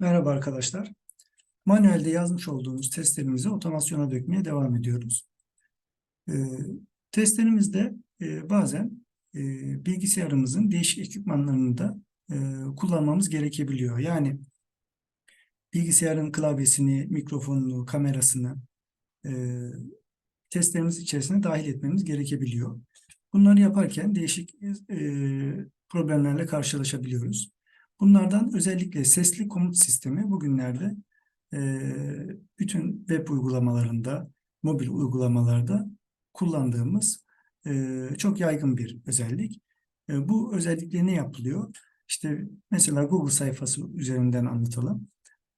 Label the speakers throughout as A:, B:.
A: Merhaba arkadaşlar. Manuelde yazmış olduğumuz testlerimizi otomasyona dökmeye devam ediyoruz. Ee, testlerimizde e, bazen e, bilgisayarımızın değişik ekipmanlarını da e, kullanmamız gerekebiliyor. Yani bilgisayarın klavyesini, mikrofonunu, kamerasını e, testlerimiz içerisine dahil etmemiz gerekebiliyor. Bunları yaparken değişik e, problemlerle karşılaşabiliyoruz. Bunlardan özellikle sesli komut sistemi bugünlerde e, bütün web uygulamalarında, mobil uygulamalarda kullandığımız e, çok yaygın bir özellik. E, bu özellikle ne yapılıyor? İşte mesela Google sayfası üzerinden anlatalım.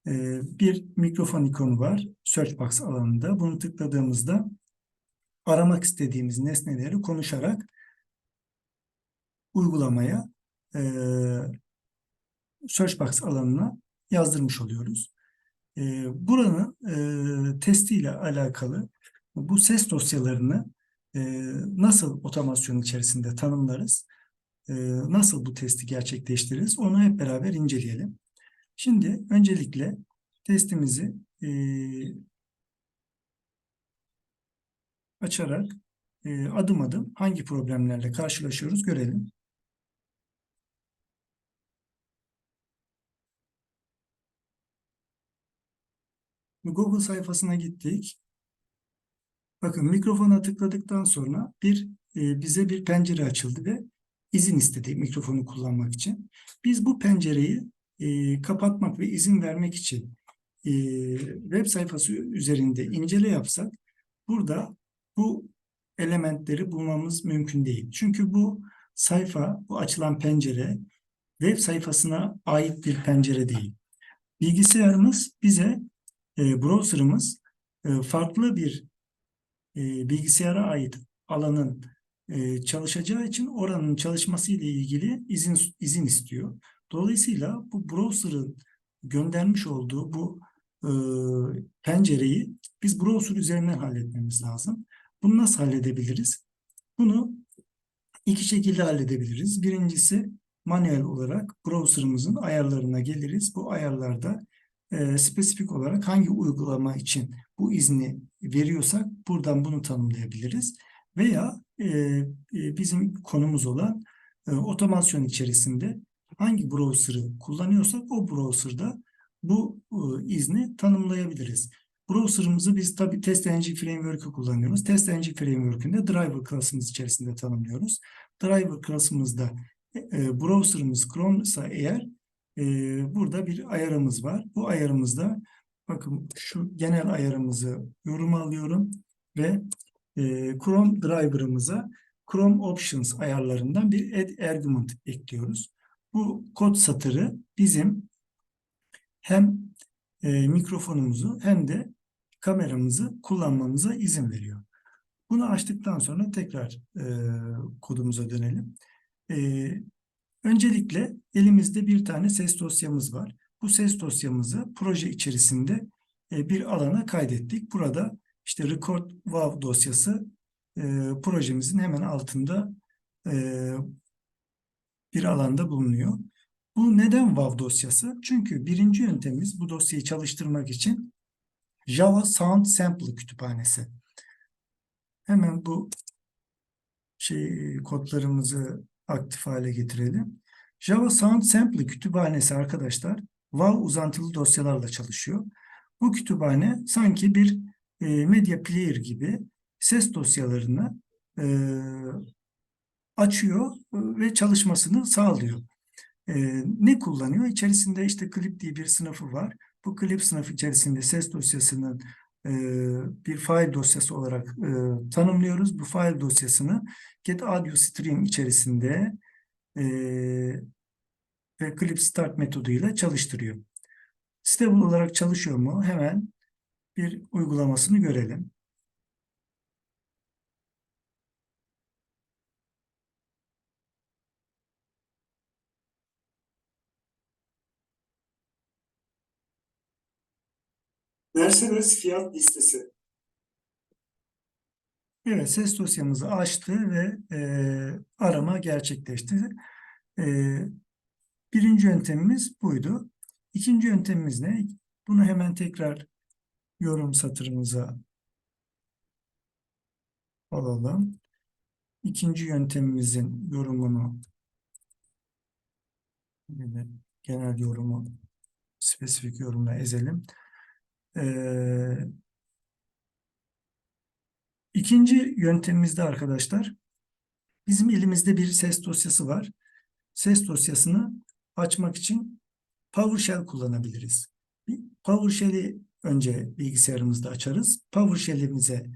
A: E, bir mikrofon ikonu var search box alanında. Bunu tıkladığımızda aramak istediğimiz nesneleri konuşarak uygulamaya e, search box alanına yazdırmış oluyoruz. E, buranın e, testiyle alakalı bu ses dosyalarını e, nasıl otomasyon içerisinde tanımlarız, e, nasıl bu testi gerçekleştiririz onu hep beraber inceleyelim. Şimdi öncelikle testimizi e, açarak e, adım adım hangi problemlerle karşılaşıyoruz görelim. Google sayfasına gittik. Bakın mikrofona tıkladıktan sonra bir e, bize bir pencere açıldı ve izin istedik mikrofonu kullanmak için. Biz bu pencereyi e, kapatmak ve izin vermek için e, web sayfası üzerinde incele yapsak burada bu elementleri bulmamız mümkün değil. Çünkü bu sayfa, bu açılan pencere web sayfasına ait bir pencere değil. Bilgisayarımız bize e, browser'ımız e, farklı bir e, bilgisayara ait alanın e, çalışacağı için oranın çalışması ile ilgili izin izin istiyor. Dolayısıyla bu browser'ın göndermiş olduğu bu e, pencereyi biz browser üzerinden halletmemiz lazım. Bunu nasıl halledebiliriz? Bunu iki şekilde halledebiliriz. Birincisi manuel olarak browser'ımızın ayarlarına geliriz. Bu ayarlarda e, spesifik olarak hangi uygulama için bu izni veriyorsak buradan bunu tanımlayabiliriz. Veya e, e, bizim konumuz olan e, otomasyon içerisinde hangi browser'ı kullanıyorsak o browser'da bu e, izni tanımlayabiliriz. Browser'ımızı biz tabi TestNG Framework'ı kullanıyoruz. TestNG Framework'ünde driver klasımız içerisinde tanımlıyoruz. Driver klasımızda e, browser'ımız Chrome ise eğer e, burada bir ayarımız var. Bu ayarımızda bakın şu genel ayarımızı yorum alıyorum ve e, Chrome driver'ımıza Chrome Options ayarlarından bir add argument ekliyoruz. Bu kod satırı bizim hem e, mikrofonumuzu hem de kameramızı kullanmamıza izin veriyor. Bunu açtıktan sonra tekrar e, kodumuza dönelim. E, öncelikle elimizde bir tane ses dosyamız var. Bu ses dosyamızı proje içerisinde e, bir alana kaydettik. Burada işte record wow dosyası e, projemizin hemen altında e, bir alanda bulunuyor. Bu neden WAV dosyası? Çünkü birinci yöntemimiz bu dosyayı çalıştırmak için Java Sound Sample kütüphanesi. Hemen bu şey kodlarımızı aktif hale getirelim. Java Sound Sample kütüphanesi arkadaşlar WAV uzantılı dosyalarla çalışıyor. Bu kütüphane sanki bir e, media player gibi ses dosyalarını e, açıyor ve çalışmasını sağlıyor. E, ne kullanıyor? İçerisinde işte clip diye bir sınıfı var. Bu clip sınıfı içerisinde ses dosyasının e, bir file dosyası olarak e, tanımlıyoruz. Bu file dosyasını get audio stream içerisinde e, ve clip start metoduyla çalıştırıyor. Stable olarak çalışıyor mu? Hemen bir uygulamasını görelim. Mercedes fiyat listesi. Evet, ses dosyamızı açtı ve e, arama gerçekleşti. E, birinci yöntemimiz buydu. İkinci yöntemimiz ne? Bunu hemen tekrar yorum satırımıza alalım. İkinci yöntemimizin yorumunu genel yorumu spesifik yorumla ezelim. Ee, ikinci yöntemimizde arkadaşlar bizim elimizde bir ses dosyası var. Ses dosyasını açmak için PowerShell kullanabiliriz. PowerShell'i önce bilgisayarımızda açarız. PowerShell'imize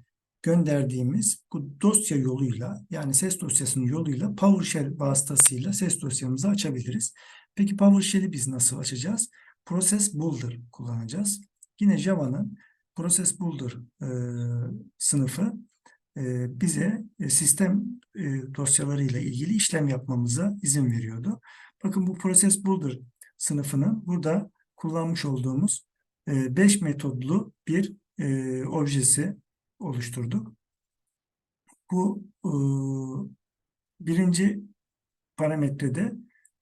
A: gönderdiğimiz bu dosya yoluyla yani ses dosyasının yoluyla PowerShell vasıtasıyla ses dosyamızı açabiliriz. Peki PowerShell'i biz nasıl açacağız? Process Builder kullanacağız. Yine Java'nın Process Builder e, sınıfı e, bize e, sistem e, dosyalarıyla ilgili işlem yapmamıza izin veriyordu. Bakın bu Process Builder sınıfının burada kullanmış olduğumuz 5 e, metodlu bir e, objesi oluşturduk. Bu e, birinci parametrede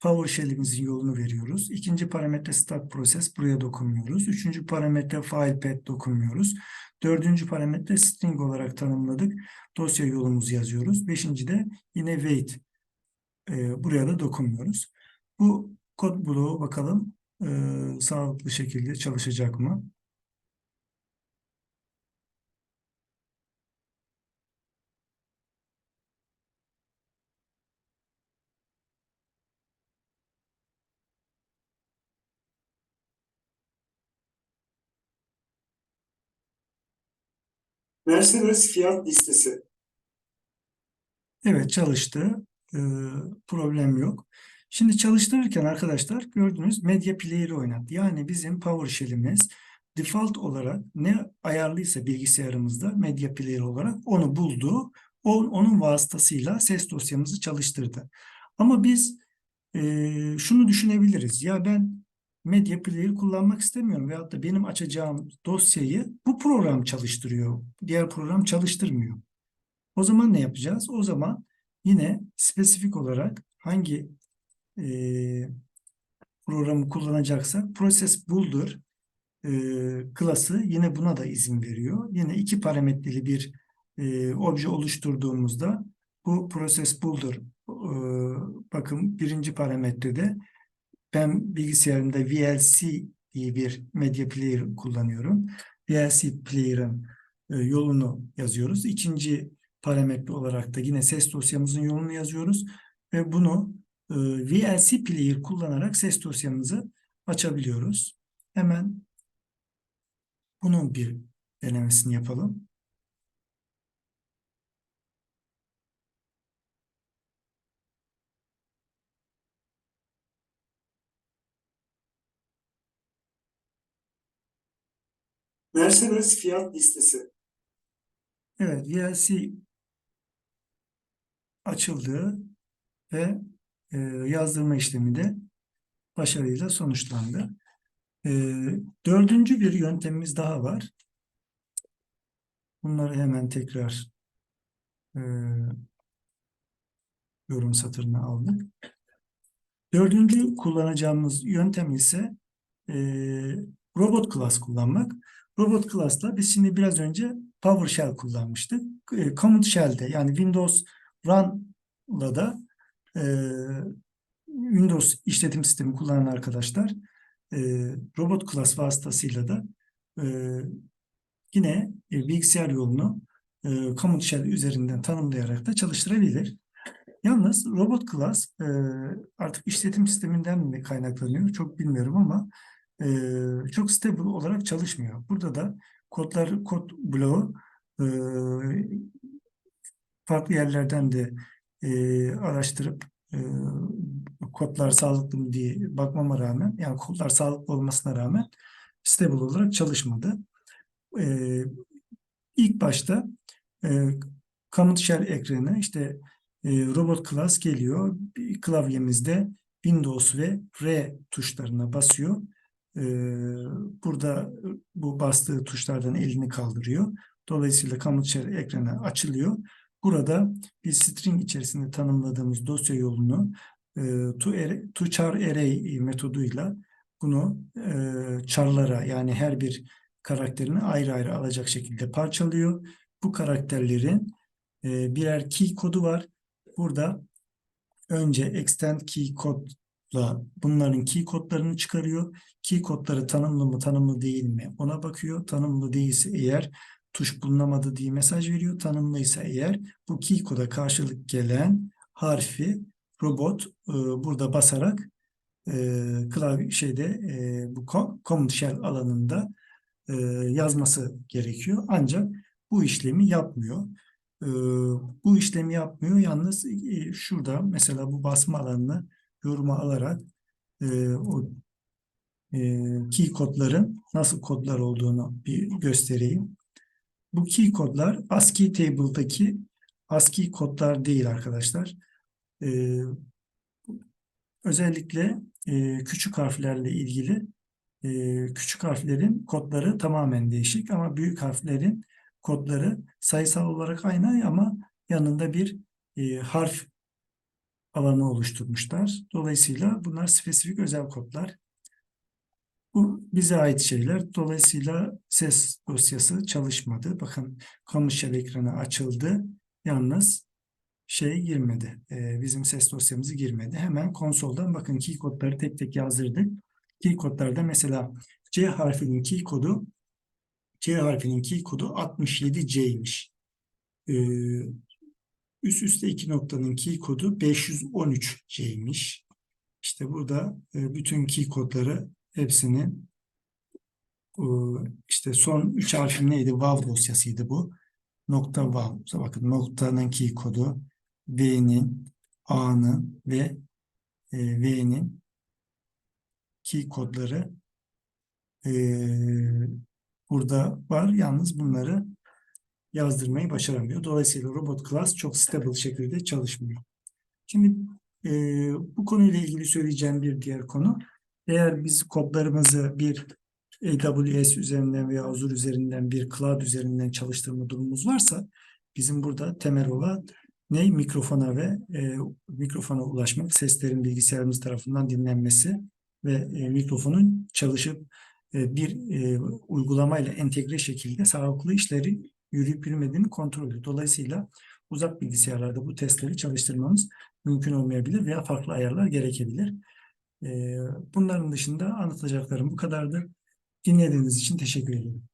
A: PowerShell'imizin yolunu veriyoruz. İkinci parametre start process buraya dokunmuyoruz. Üçüncü parametre file path dokunmuyoruz. Dördüncü parametre string olarak tanımladık. Dosya yolumuzu yazıyoruz. Beşinci de yine wait. E, buraya da dokunmuyoruz. Bu kod bloğu bakalım e, sağlıklı şekilde çalışacak mı? Mercedes fiyat listesi. Evet çalıştı. Ee, problem yok. Şimdi çalıştırırken arkadaşlar gördünüz Media Player'ı oynattı. Yani bizim PowerShell'imiz default olarak ne ayarlıysa bilgisayarımızda Media Player olarak onu buldu. O, onun vasıtasıyla ses dosyamızı çalıştırdı. Ama biz e, şunu düşünebiliriz. Ya ben Media Player kullanmak istemiyorum veyahut da benim açacağım dosyayı bu program çalıştırıyor. Diğer program çalıştırmıyor. O zaman ne yapacağız? O zaman yine spesifik olarak hangi e, programı kullanacaksak Process Builder e, klası yine buna da izin veriyor. Yine iki parametreli bir e, obje oluşturduğumuzda bu Process Builder e, bakın birinci parametrede ben bilgisayarımda VLC diye bir media player kullanıyorum. VLC player'ın e, yolunu yazıyoruz. İkinci parametre olarak da yine ses dosyamızın yolunu yazıyoruz ve bunu e, VLC player kullanarak ses dosyamızı açabiliyoruz. Hemen bunun bir denemesini yapalım. Mercedes fiyat listesi. Evet, VLC açıldı ve e, yazdırma işlemi de başarıyla sonuçlandı. E, dördüncü bir yöntemimiz daha var. Bunları hemen tekrar e, yorum satırına aldık. Dördüncü kullanacağımız yöntem ise e, robot class kullanmak. Robot class'la biz şimdi biraz önce PowerShell kullanmıştık. E, Command Shell'de yani Windows Run'la da e, Windows işletim sistemi kullanan arkadaşlar e, robot class vasıtasıyla da e, yine e, bilgisayar yolunu e, command shell üzerinden tanımlayarak da çalıştırabilir. Yalnız robot class e, artık işletim sisteminden mi kaynaklanıyor çok bilmiyorum ama e, çok stable olarak çalışmıyor. Burada da kodlar kod bloğu e, farklı yerlerden de e, araştırıp e, kodlar sağlıklı mı diye bakmama rağmen yani kodlar sağlıklı olmasına rağmen stable olarak çalışmadı. E, ilk başta e, command shell ekranı işte robot class geliyor. Klavyemizde Windows ve R tuşlarına basıyor. E, burada bu bastığı tuşlardan elini kaldırıyor. Dolayısıyla command shell ekranı açılıyor. Burada bir string içerisinde tanımladığımız dosya yolunu e, to, to char array metoduyla bunu e, char'lara yani her bir karakterini ayrı ayrı alacak şekilde parçalıyor. Bu karakterlerin e, birer key kodu var. Burada önce extend key kodla bunların key kodlarını çıkarıyor. Key kodları tanımlı mı tanımlı değil mi ona bakıyor. Tanımlı değilse eğer tuş bulunamadı diye mesaj veriyor. Tanımlıysa eğer bu key koda karşılık gelen harfi robot e, burada basarak e, klavye şeyde e, bu co- command shell alanında e, yazması gerekiyor. Ancak bu işlemi yapmıyor. E, bu işlemi yapmıyor. Yalnız e, şurada mesela bu basma alanını yoruma alarak e, o e, key kodların nasıl kodlar olduğunu bir göstereyim. Bu key kodlar ASCII table'daki ASCII kodlar değil arkadaşlar. E, özellikle e, küçük harflerle ilgili e, küçük harflerin kodları tamamen değişik ama büyük harflerin kodları sayısal olarak aynı ama yanında bir e, harf alanı oluşturmuşlar. Dolayısıyla bunlar spesifik özel kodlar. Bu bize ait şeyler. Dolayısıyla ses dosyası çalışmadı. Bakın commercial ekranı açıldı. Yalnız şey girmedi. Ee, bizim ses dosyamızı girmedi. Hemen konsoldan bakın key kodları tek tek yazdırdık. Key kodlarda mesela C harfinin key kodu C harfinin key kodu 67C'ymiş. Ee, üst üste iki noktanın key kodu 513C'ymiş. İşte burada e, bütün key kodları hepsini e, işte son üç harfin neydi? Wow dosyasıydı bu. Nokta wow. Bakın noktanın key kodu V'nin, A'nın ve e, V'nin key kodları burada var. Yalnız bunları yazdırmayı başaramıyor. Dolayısıyla robot class çok stable şekilde çalışmıyor. Şimdi e, bu konuyla ilgili söyleyeceğim bir diğer konu. Eğer biz kodlarımızı bir AWS üzerinden veya Azure üzerinden bir cloud üzerinden çalıştırma durumumuz varsa bizim burada temel olan ne mikrofona ve e, mikrofona ulaşmak, seslerin bilgisayarımız tarafından dinlenmesi ve e, mikrofonun çalışıp e, bir e, uygulamayla entegre şekilde sağlıklı işleri yürüyüp yürümediğini kontrol ediyor. Dolayısıyla uzak bilgisayarlarda bu testleri çalıştırmamız mümkün olmayabilir veya farklı ayarlar gerekebilir. E, bunların dışında anlatacaklarım bu kadardı. Dinlediğiniz için teşekkür ederim.